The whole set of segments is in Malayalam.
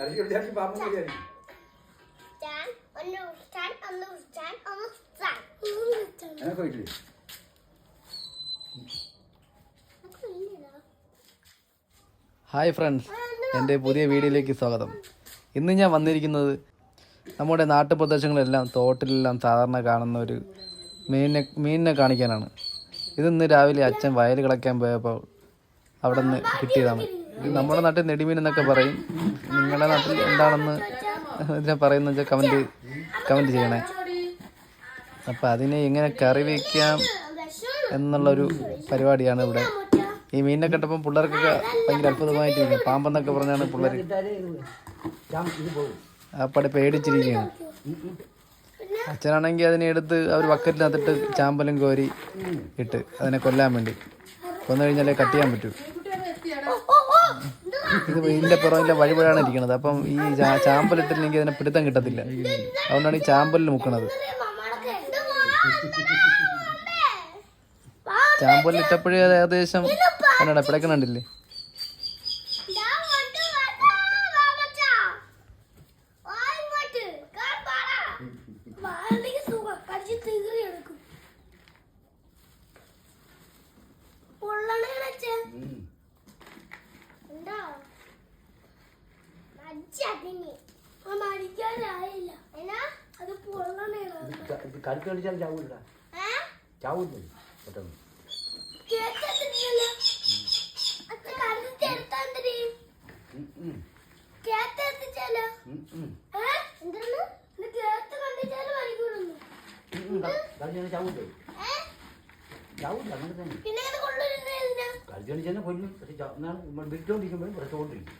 പാമ്പ് വിചാരിക്കും ഒന്ന് സ്റ്റാൻ എനക്ക് പോയിട്ടില്ലേ? ഹായ് ഫ്രണ്ട്സ് എന്റെ പുതിയ വീഡിയോയിലേക്ക് സ്വാഗതം. ഇന്ന് ഞാൻ വന്നിരിക്കുന്നത് നമ്മുടെ നാട്ടുപ്രദേശങ്ങളിലെല്ലാം തോട്ടിലെല്ലാം സാധാരണ കാണുന്ന ഒരു മീനിനെ മീനിനെ കാണിക്കാനാണ്. ഇത് ഇന്ന് രാവിലെ അച്ഛൻ വയൽ കിളയ്ക്കാൻ പോയപ്പോൾ അവിടെ നിന്ന് കിട്ടിയതാണ്. ഇത് നമ്മുടെ നാട്ടിൽ നെടിമീൻ എന്നൊക്കെ പറയും. നിങ്ങളുടെ നാട്ടിൽ എന്താണെന്ന് ഇതിനെ പറയുന്ന വെച്ചാൽ കമന്റ് കമന്റ് ചെയ്യണേ. അപ്പോൾ അതിനെ എങ്ങനെ കറി വയ്ക്കാം എന്നുള്ളൊരു പരിപാടിയാണ് ഇവിടെ. ഈ മീനിനെ കണ്ടപ്പം പിള്ളേർക്കൊക്കെ ഭയങ്കര അത്ഭുതമായിട്ടിരിക്കും പാമ്പെന്നൊക്കെ പറഞ്ഞാണ് പിള്ളേർ ആ പടി പേടിച്ചിരിക്കുകയാണ്. അച്ഛനാണെങ്കിൽ അതിനെ എടുത്ത് അവർ ബക്കറ്റിനകത്തിട്ട് ചാമ്പലും കോരി ഇട്ട് അതിനെ കൊല്ലാൻ വേണ്ടി. കൊന്നു കഴിഞ്ഞാലേ കട്ട് ചെയ്യാൻ പറ്റൂ. ഇത് ഇതിന്റെ പുറകിലെ വഴിപഴാണ് ഇരിക്കുന്നത്. അപ്പം ഈ ചാമ്പലിട്ടില്ലെങ്കിൽ അതിനെ പിടുത്തം കിട്ടത്തില്ല. അതുകൊണ്ടാണ് ഈ ചാമ്പലിൽ മുക്കണത്. ചാമ്പലിട്ടപ്പോഴേ ഏകദേശം എന്നാണ് പിടക്കണുണ്ടില്ലേ കണ്ടിച്ചാലും മരിക്കൂടുന്നു ഉം, ഉം. ക- കളിച്ചാൽ ചാവൂല്ലേ ഏ? ചാവൂല അങ്ങനെ തന്നെ. കൊല്ലും പക്ഷെ വിട്ടോണ്ടിരിക്കുമ്പോഴും കുറച്ചുകൊണ്ടിരിക്കും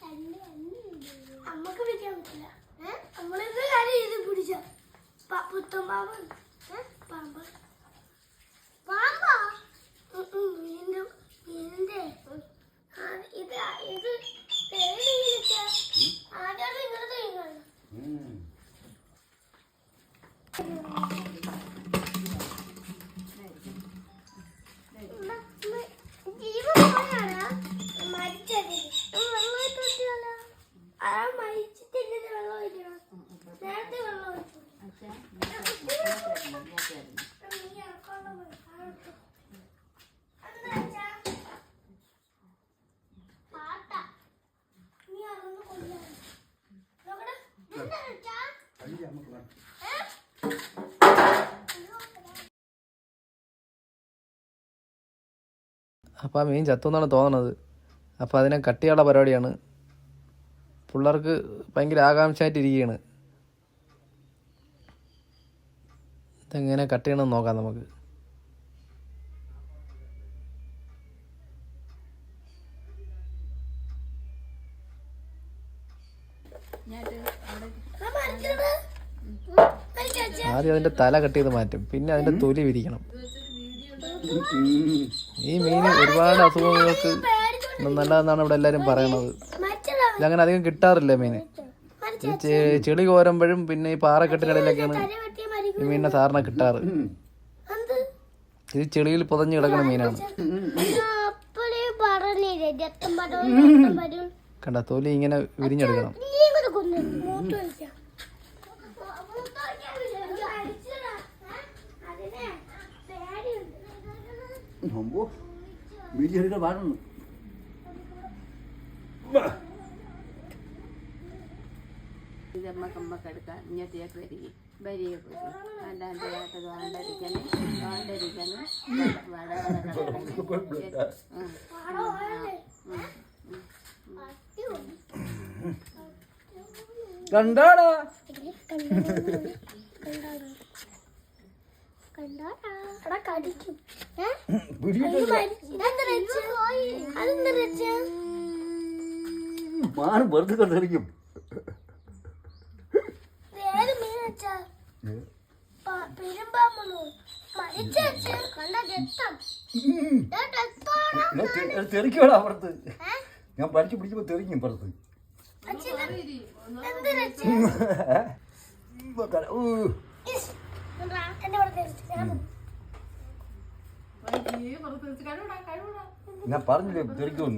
തല്ല് വന്നില്ലേ? അമ്മയ്ക്ക് പിടിക്കാൻ പറ്റില്ല? നമ്മളിത് കാര്യം ഇത് പിടിച്ച പുത്തൻ പാമ്പ് പാമ്പ് പാമ്പാ മീനിന്റെ മീനിന്റെ ഇത് ഇത് ആദ്യം ഇങ്ങനത്തെ മീനാണ് അപ്പോൾ ആ മീൻ ചത്തു എന്നാണ് തോന്നണത്. അപ്പോൾ അതിനെ കട്ടിയുള്ള പരിപാടിയാണ്. പിള്ളേർക്ക് ഭയങ്കര ആകാംക്ഷയായിട്ടിരിക്കുകയാണ് ഇതെങ്ങനെ കട്ട് ചെയ്യണമെന്ന് നോക്കാം നമുക്ക്. ആദ്യം അതിന്റെ തല കട്ട് ചെയ്ത് മാറ്റും. പിന്നെ അതിന്റെ തൊലി വിരിക്കണം. ഈ മീൻ ഒരുപാട് അസുഖങ്ങൾക്ക് നല്ലതെന്നാണ് ഇവിടെ എല്ലാവരും പറയണത് അങ്ങനെ അധികം കിട്ടാറില്ല. ഈ ചെളി കോരുമ്പോഴും പിന്നെ ഈ പാറക്കെട്ടിനിടയിലൊക്കെയാണ്. ഈ മീനിനെ സാറിന് കിട്ടാറ് ഇത് ചെളിയിൽ പുതഞ്ഞു കിടക്കുന്ന മീനാണ് കണ്ട തൊലി ഇങ്ങനെ വിരിഞ്ഞെടുക്കണം നീ ഇങ്ങോട്ട് കൊന്നു മൂത്ത് വയ്ക്കാം മൂത്ത് വയ്ക്കാനില്ല. ഇത് അടിച്ചതാ. ഏ? അതിനെ അമ്പോ വീട്ടിൽ പാടുന്നു ഇതമ്മക്ക് അമ്മയ്ക്ക് എടുക്കാം ഇങ്ങോട്ടേക്ക് വരിക പോയി അല്ലാണ്ട് അത് വേണ്ടരിക്കണം വേണ്ടരിക്കണം. കണ്ടാടാ കണ്ടാടാ. തെറിക്കോടാ ഞാൻ പഠിച്ചു പിടിച്ചപ്പോ തെറിക്കും പുറത്ത് എന്ത് ഞാൻ പറഞ്ഞില്ലേ വെച്ച്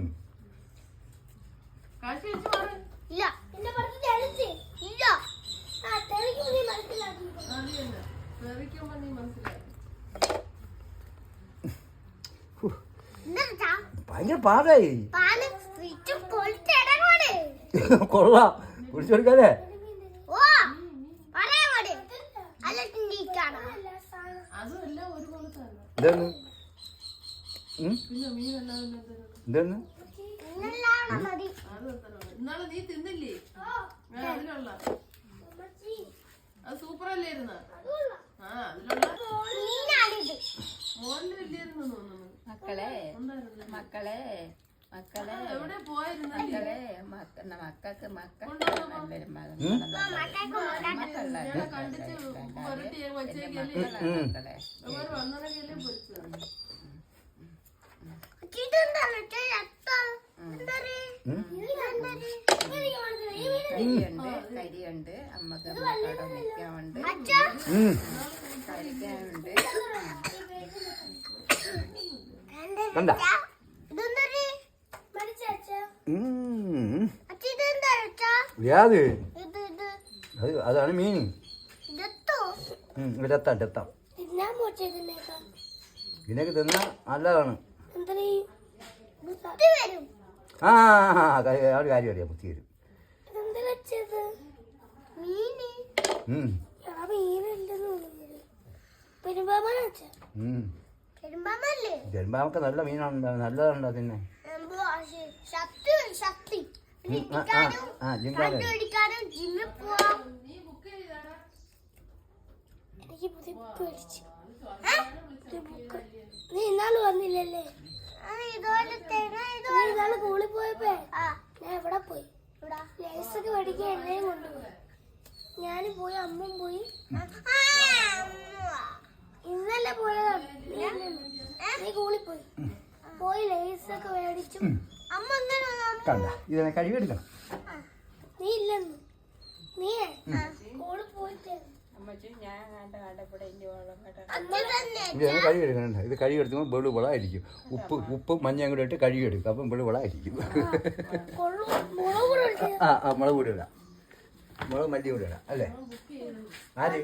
ഇല്ല. തെളിച്ച് ഇല്ല. ആ നീ മനസ്സിലാക്കി തെറിക്കുമ്പോ നീ ഭയങ്കര പാടായി. കൊള്ളാം. കുടിച്ചെടുക്കാല്ലേ ഓ പറയാ പാട് അല്ല ചിന്തിക്കാണ് അതും എല്ലാം ഒരു പോലെ തന്നെ ഇതെന്ന്? ഇതെന്ന്? നീ തിന്നില്ലേ? ആ, അതിലുള്ള. അത് സൂപ്പർ അല്ലായിരുന്ന ആ അതിലുള്ള. മീനാണിത് മോഡലും ഇല്ലായിരുന്നു തോന്നുന്നു മക്കളെ മക്കളെ. മക്കളെ എവിടെ പോയിരുന്നു മക്കളെ മക്ക മക്കൾക്ക് മക്കൾ നല്ലൊരു മകൻ മക്കളെ കരിയുണ്ട് കരിയുണ്ട് അമ്മയ്ക്ക് മക്കളുടെ നിൽക്കാനുണ്ട്. കഴിക്കാനുണ്ട് കണ്ട? യാത് അത് അതാണ് മീൻ. രത്താം രത്താം ഇതിനൊക്കെ തിന്നാ നല്ലതാണ്. ആ ഒരു കാര്യം അറിയാം ബുദ്ധി വരും. ഇതെന്താ നല്ല മീനാണ് ഉം. എടാ നീ ഇന്നാൾ വന്നില്ലല്ലേ? ഇന്നാൾ പോയപ്പോ ഞാൻ എവിടെ പോയി? ലേസൊക്കെ മേടിക്കാൻ എന്നെയും കൊണ്ടുപോയി. ഞാനും പോയി അമ്മും പോയി ഇന്നലെ പോയതാണ് നീ ഇല്ലെന്ന്. നീ സ്കൂളിൽ പോയി പോയി ലേസൊക്കെ മേടിച്ചു അമ്മ എങ്ങനെ കണ്ട ഇതിനെ കഴുകിയെടുക്കണം നീ ഇല്ലെന്ന് നീ സ്കൂളിൽ പോയിട്ട് അമ്മച്ചി ഞാൻ കണ്ട കണ്ടപ്പോടെ ഇന്റെ വെള്ളം കേട്ടോ ഇതിനെ തന്നെ ഇതിനെ കഴുകിയെടുക്കണം ഇത് കഴുകിയെടുക്കുമ്പോൾ വെളു വളമായിരിക്കും ഉപ്പ് ഉപ്പും മഞ്ഞയും കൂടെ ഇട്ട് കഴുകിയെടുക്കും അപ്പം വെളു വളമായിരിക്കും കൊള്ളു മുളക് പൊടി ആ ആ മുളക് കൂടി ഇടാം. മുളക് മല്ലി കൂടി ഇടാം. അല്ലേ? ആര്?